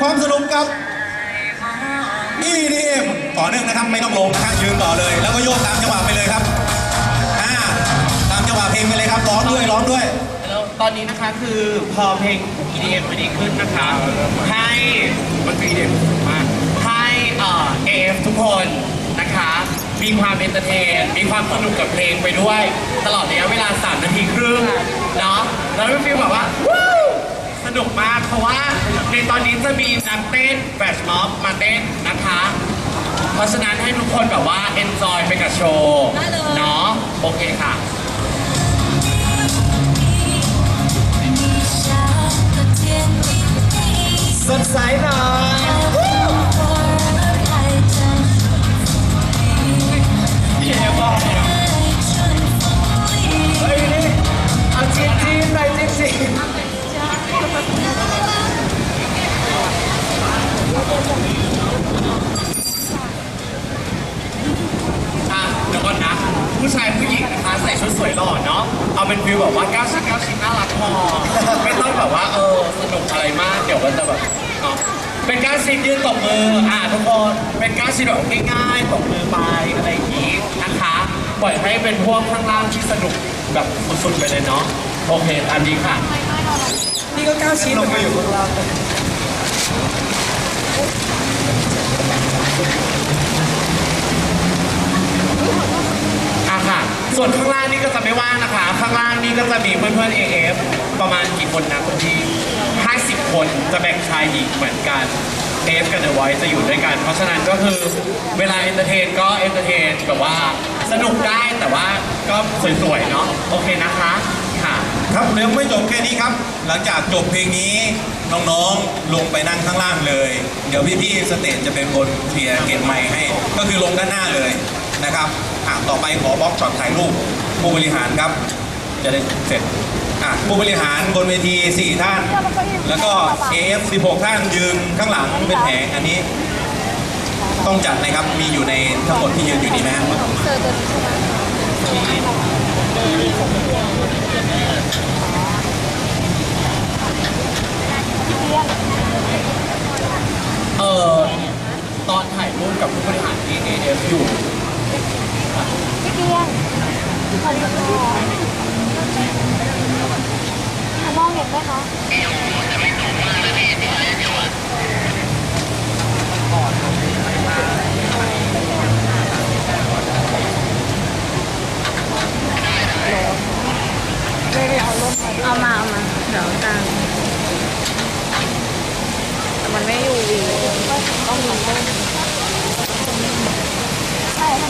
ความสนุกกับ EDM ต่อเนื่องนะครับไม่ต้องลงนะครับยืนต่อเลย แล้วก็โยกตามจังหวะไปเลยครับอ่าตามจังหวะเพลงไปเลยครับร้องด้วยร้องด้วย แล้วตอนนี้นะคะคือพอเพลง EDM มันดีขึ้นนะคะ ให้มันคือ EDM มากให้เอ่อ AF ทุกคนนะคะ มีความเอนเตอร์เทนมีความสนุกกับเพลงไปด้วย ตลอดระยะเวลา 3 นาทีครึ่งเนาะแล้วก็ฟีลแบบว่า นุกมาก เพราะว่าในตอนนี้จะมีนักเต้นแฟชม็อบมาเต้นนะคะ เพราะฉะนั้นให้ทุกคนแบบว่า enjoy ไปกับโชว์เนาะโอเคค่ะ สดใสหน่อยพี่เอบอกเฮ้ยนี่เอาจิ้มจิ้มหน่อยจิ้มจิ้ม อะเดี๋ยวก่อนนะ ผู้ชายผู้หญิงนะคะใส่ชุดสวยหล่อเนาะ เอาเป็นฟิลแบบว่าก้าวชิ้นก้าวชิ้นน่ารักพอไม่ต้องแบบว่าเออสนุกอะไรมาก เดี๋ยวมันจะแบบเนาะเป็นก้าวชิ้นยืนตบมือ อะทุกคน เป็นก้าวชิ้นแบบง่ายๆตบมือไปอะไรอย่างนี้นะคะ ปล่อยให้เป็นพวกข้างล่างที่สนุกแบบสุดๆไปเลยเนาะ โอเค อันนี้ค่ะ นี่ก็ก้าวชิ้นลงมาอยู่ข้างล่าง อะค่ะ ส่วนข้างล่างนี่ก็จะไม่ว่างนะคะ ข้างล่างนี่ก็จะมีเพื่อนๆ AF ประมาณกี่คนนะคุณพี่50 คนจะแบ่งชายหญิงเหมือนกัน AF กับ The Voice จะอยู่ด้วยกัน เพราะฉะนั้นก็คือเวลาเอนเตอร์เทนก็เอนเตอร์เทนแบบว่าสนุกได้แต่ว่าก็สวยๆเนาะโอเคนะคะ ค่ะครับเรื่องไม่จบแค่นี้ครับ หลังจากจบเพลงนี้น้องๆลงไปนั่งข้างล่างเลย เดี๋ยวพี่ๆสเตจจะเป็นคนเคลียร์เก็บไมค์ให้ ก็คือลงด้านหน้าเลยนะครับอะต่อไปขอบล็อกช็อตถ่ายรูปผู้บริหารครับ จะได้เสร็จอะผู้บริหารบนเวที 4 ท่าน แล้วก็ AF 16 ท่านยืนข้างหลังเป็นแผงอันนี้ ต้องจัดนะครับมีอยู่ในทั้งหมดที่ยืนอยู่นี้ไหมฮะ เออตอนถ่ายรูปกับผู้บริหารที่ AF อยู่พี่เกียงขอดูหน่อยมองเห็นไหมคะ เอามาเอามาเดี๋ยวกลางแต่มันไม่อยู่วีต้องมีใช่ค่ะ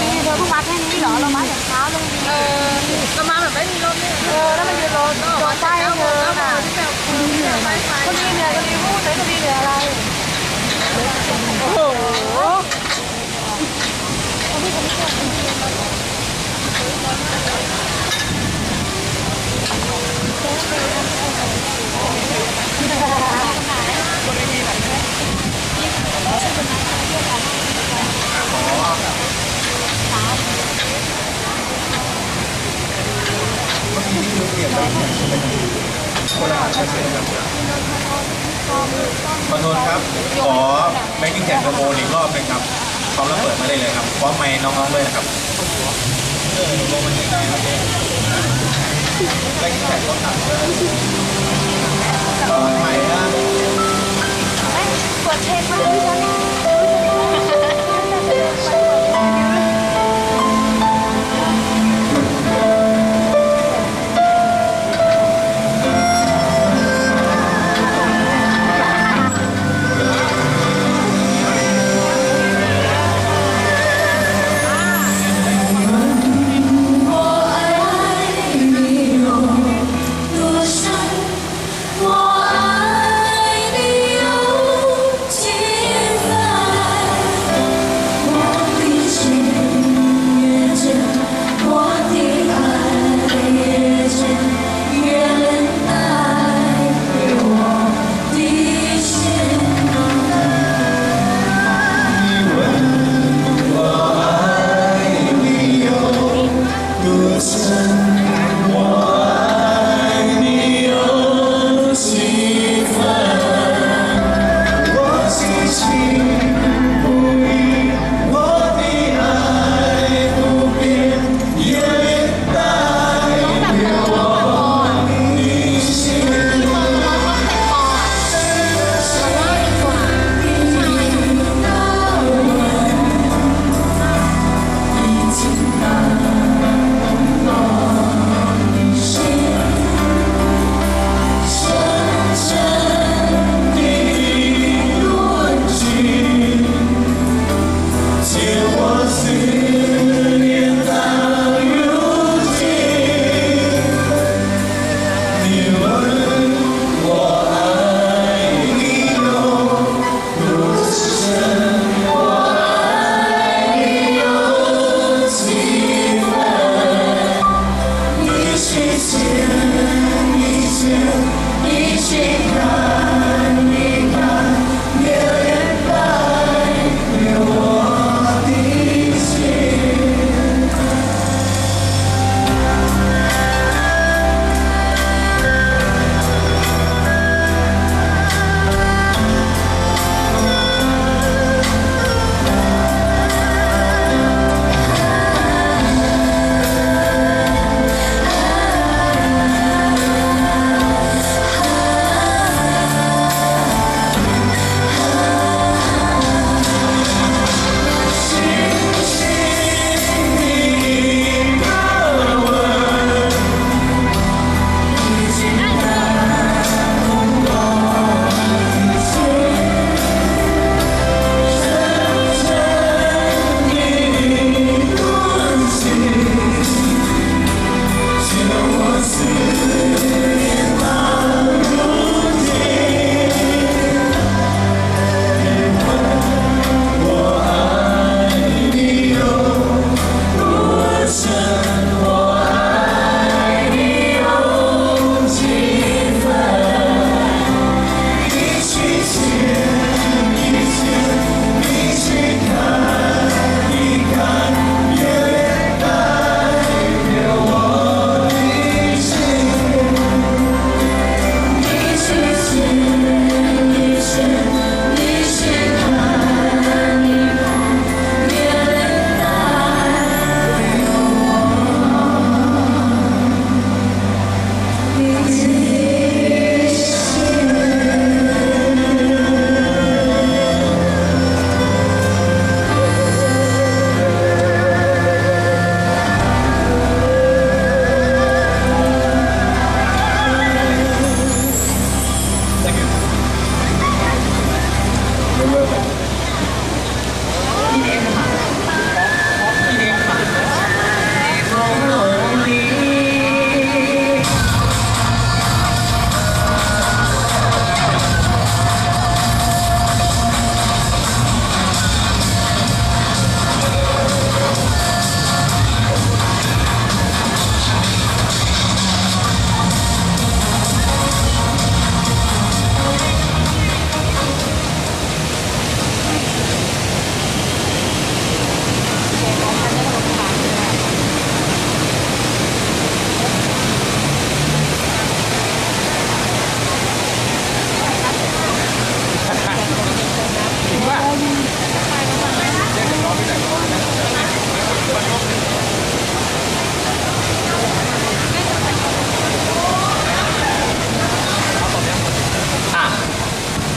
นี่เธอเพิ่งมาแค่นี้เหรอเรามาแต่เช้าเลยเออเรามาแบบไม่มีรถเนี่ยเออแล้วมันจะรถโดนใต้เธอน่ะคนนี้เหนื่อยคนนี้พูดเลยคนนี้เหนื่อยอะไร โอ้โห ขอโทษครับ ขอแบงกิ้งแท็กโมอีกรอบหนึงครับพร้อมแล้วเปิดมาได้เลยครับพร้อมไมค์น้องๆด้วยนะครับเออลงมันยังไงครับแบงกิ้งแท็กรถตัดเลยเปิดใหม่นะเปิดเพลงมาเลยฉัน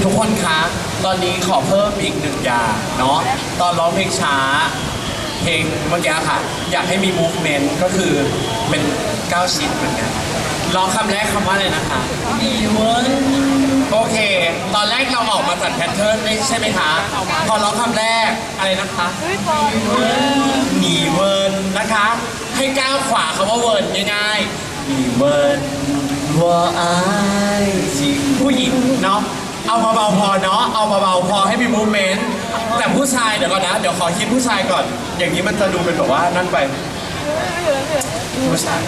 ทุกคนคะ ตอนนี้ขอเพิ่มอีกหนึ่งอย่างเนาะ ตอนร้องเพลงช้า เพลงเมื่อกี้ค่ะ อยากให้มี movement ก็คือเป็นก้าวชิดเหมือนกัน ร้องคำแรกคำว่าอะไรนะคะ มีเวิร์โอเค ตอนแรกเราออกมาจากแพทเทิร์นนี่ใช่ไหมคะ พอร้องคำแรกอะไรนะคะหนีเวิร์นนะคะ ให้ก้าวขวาคำว่าเวิร์นง่ายๆหนีเวิร์นว่าไอจิผู้หญิงเนาะ เอาเบาๆพอเนาะ เอาเบาๆพอให้มีมูเมนต์ แต่ผู้ชายเดี๋ยวก่อนนะ เดี๋ยวขอคิดผู้ชายก่อน อย่างนี้มันจะดูเป็นแบบว่านั่นไป ผู้ชาย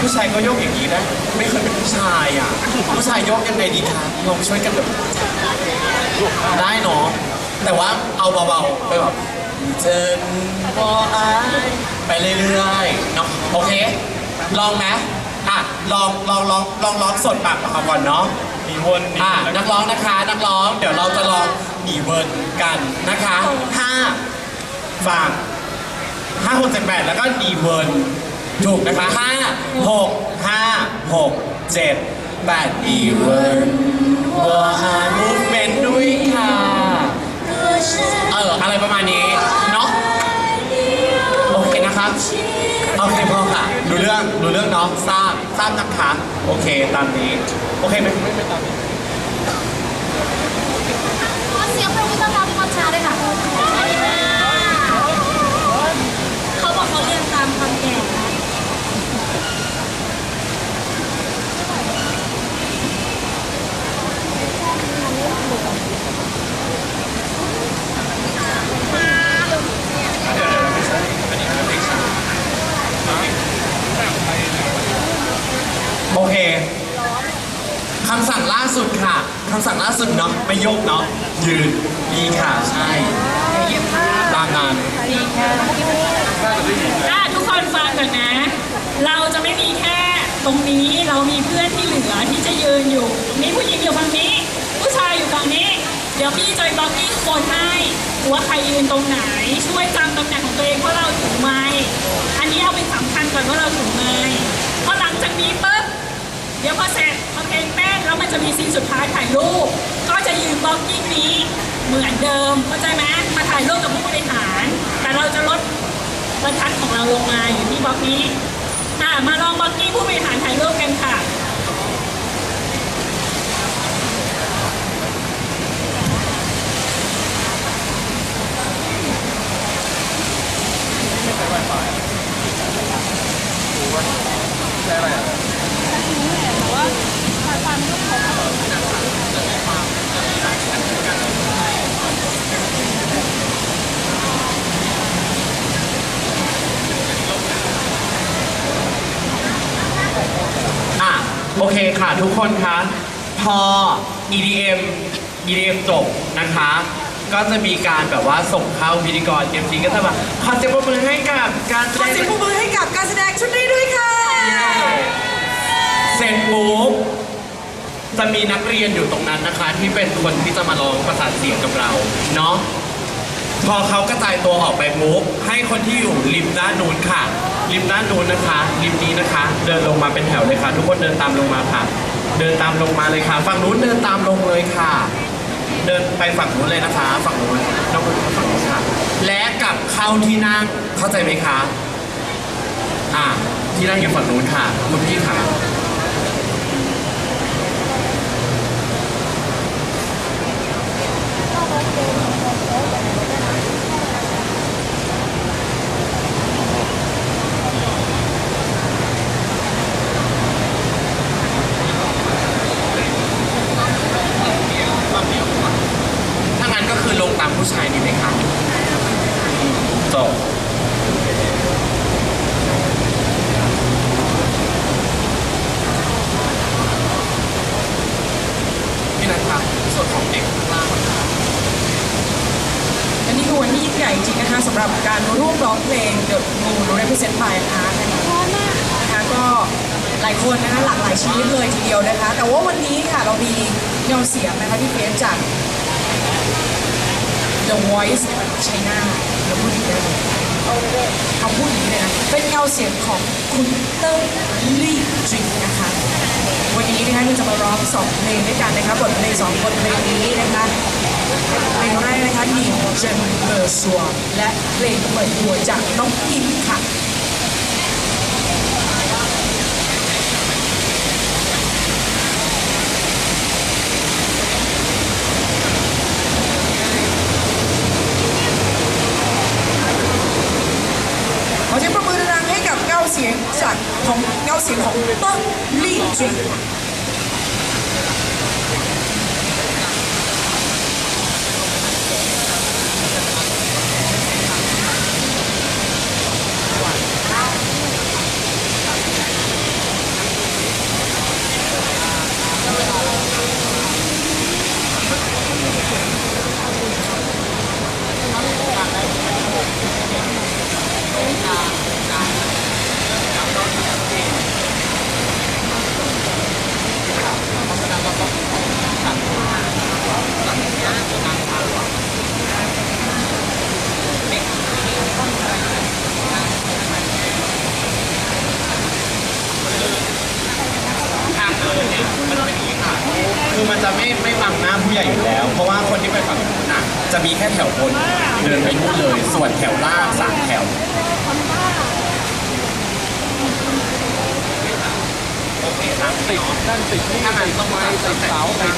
ผู้ชายก็โยกอย่างนี้ได้ไม่เคยเป็นผู้ชายอะ ผู้ชายโยกยังไงดีคะลองช่วยกันแบบ ได้เนาะแต่ว่าเอาเบาๆไปแบบเจนบอไอไปเรื่อยๆเนาะโอเค ลองไหมอะลองลองลองลองร้องสดปากปากก่อนเนาะ มีวนมีอะแล้วนักร้องนะคะ นักร้อง เดี๋ยวเราจะลองหนีเวิร์นกันนะคะห้าฟังห้าหกเจ็ดแปดแล้วก็หนีเวิร์นถูกนะคะห้าหกห้าหกเจ็ดแปดหนีเวิร์น วอฮามูฟเมนต์ด้วยค่ะ เออ อะไรประมาณนี้ เนาะโอเคนะครับ โอเคพอค่ะ ดูเรื่อง ดูเรื่องเนาะทราบทราบนะคะ โอเค ตามนี้ โอเคไหมไม่เป็นตามนี้ขอเสียงปรบมือต้อนรับพี่มอชาด้วยค่ะเขาบอกเขาเรียนตามความแก่นะ โอเคคำสั่งล่าสุดค่ะคำสั่งล่าสุดเนาะไม่ยกเนาะยืนดีค่ะใช่ตามนั้นถ้าทุกคนฟังก่อนนะ เราจะไม่มีแค่ตรงนี้เรามีเพื่อนที่เหลือที่จะยืนอยู่มีผู้หญิงอยู่ฝั่งนี้ ผู้ชายอยู่ฝั่งนี้ เดี๋ยวพี่จอยบล็อกกิ้งโคนให้ว่าใครยืนตรงไหน ช่วยจำตำแหน่งของตัวเองเพราะเราถือไม้อันนี้เอาเป็นสำคัญก่อนว่าเราถือไหมพอหลังจากนี้ปุ๊บเดี๋ยวพอเสร็จพอเพลงเต้นแล้วมันจะมีซีนสุดท้ายถ่ายรูปก็จะยืนบล็อกกิ้งนี้เหมือนเดิมเข้าใจไหมมาถ่ายรูปกับผู้บริหาร แต่เราจะลดบรรทัดของเราลงมาอยู่ที่บล็อกนี้อะมาลองบล็อกกิ้งผู้บริหารถ่ายรูปกันค่ะ อะโอ เคค่ะทุกคนคะพอ EDM EDM จบนะคะ ก็จะมีการแบบว่าส่งเข้าพิธีกร MC ก็จะมาขอเสียงปรบมือให้กับการแสขอดเสียงงปรบมือให้กับการแสดงชุดนี้ด้วยค่ะ เสร็จปุ๊บจะมีนักเรียนอยู่ตรงนั้นนะคะ ที่เป็นคนที่จะมาลองประสานเสียงกับเราเนาะ พอเขากระจายตัวออกไปปุ๊บให้คนที่อยู่ริมด้านนู้นค่ะ ริมด้านนู้นนะคะ ริมนี้นะคะ เดินลงมาเป็นแถวเลยค่ะ ทุกคนเดินตามลงมาค่ะ เดินตามลงมาเลยค่ะ ฝั่งนู้นเดินตามลงเลยค่ะ เดินไปฝั่งนู้นเลยนะคะ ฝั่งนู้นน้องคนฝั่งนู้นค่ะ และกลับเข้าที่นั่งเข้าใจไหมคะอ่าที่นั่งอยู่ฝั่งนู้นค่ะคุณพี่ค่ะ ถ้างั้นก็คือลงตามผู้ชายนี่ไหมครับจบพี่นัทครับส่วนของเด็กข้างล่างอันนี้คือวันที่ยิ่งใหญ่จริงนะคะสำหรับการร่วมร้องเพลง The Moon Represent by Art นะคะนะคะก็ หลายคนนะคะหลากหลายชีวิตเลยทีเดียวนะคะ แต่ว่าวันนี้ค่ะเรามีเงาเสียงนะคะที่เฟซจาก The Voice China เราพูดดีได้ไหมเอาพูดอย่างนี้เลยนะเป็นเงาเสียงของคุณเติ้ลลี่จิงนะคะ วันนี้นะคะเราจะมาร้องสองเพลงด้วยกันนะคะบทเพลงสองบทเพลงนี้นะคะเพลงแรกนะคะหนีเจนเบอร์ซัวและเพลงเปิดตัวจากน้องอิมค่ะ ขอเสียงประมือดังๆให้กับเงาเสียงจาก ของเง คือมันจะไม่ไม่บังหน้าผู้ใหญ่อยู่แล้ว เพราะว่าคนที่ไปฝั่งนู้นอะจะมีแค่แถวบนเดินไปนู่นเลย ส่วนแถวล่างสามแถว ติดนั่นติดนี่ติดไมติดเสาติด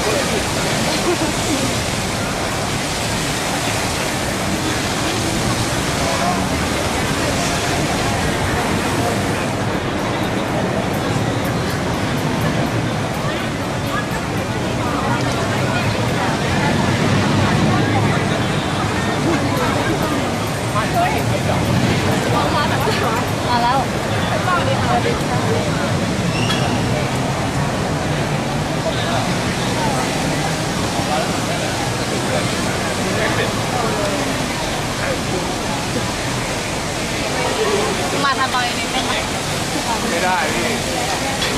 ไม่ได้พี่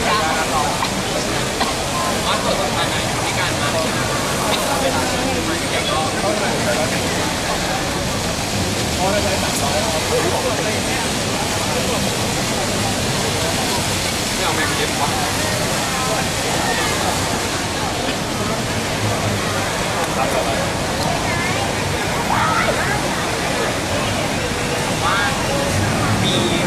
ไม่ได้นะน้องว่าส่วนสำดภายในในการมาเวลาที่มาแล้วเนี่ยพอได้ใช้ตัดต่อได้ออกไม่เอาแมงเย็บว่รับอะไรว้ามี